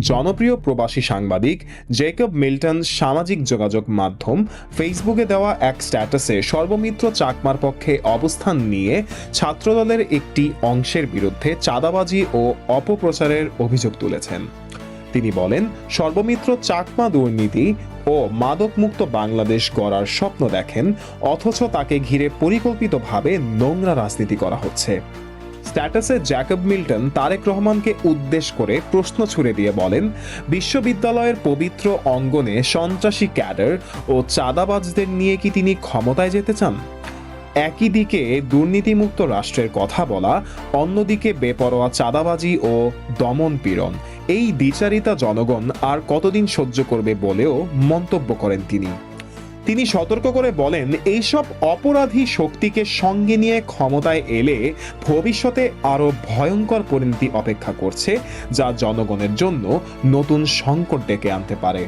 জনপ্রিয় প্রবাসী সাংবাদিক জেকব মিল্টন সামাজিক যোগাযোগ মাধ্যম ফেসবুকে দেওয়া এক স্ট্যাটাসে সর্বমিত্র চাকমার পক্ষে অবস্থান নিয়ে ছাত্রদলের একটি অংশের বিরুদ্ধে চাঁদাবাজি ও অপপ্রচারের অভিযোগ তুলেছেন। তিনি বলেন, সর্বমিত্র চাকমা দুর্নীতি ও মাদকমুক্ত বাংলাদেশ গড়ার স্বপ্ন দেখেন, অথচ তাকে ঘিরে পরিকল্পিতভাবে নোংরা রাজনীতি করা হচ্ছে। স্ট্যাটাসে জ্যাকব মিল্টন তারেক রহমানকে উদ্দেশ্য করে প্রশ্ন ছুড়ে দিয়ে বলেন, বিশ্ববিদ্যালয়ের পবিত্র অঙ্গনে সন্ত্রাসী ক্যাডার ও চাঁদাবাজদের নিয়ে কি তিনি ক্ষমতায় যেতে চান? একই দিকে দুর্নীতিমুক্ত রাষ্ট্রের কথা বলা, অন্যদিকে বেপরোয়া চাঁদাবাজি ও দমন পীড়ন এই দ্বিচারিতা জনগণ আর কতদিন সহ্য করবে বলেও মন্তব্য করেন তিনি। তিনি সতর্ক করে বলেন, এইসব অপরাধী শক্তিকে সঙ্গে নিয়ে ক্ষমতায় এলে ভবিষ্যতে আরও ভয়ঙ্কর পরিণতি অপেক্ষা করছে, যা জনগণের জন্য নতুন সংকট ডেকে আনতে পারে।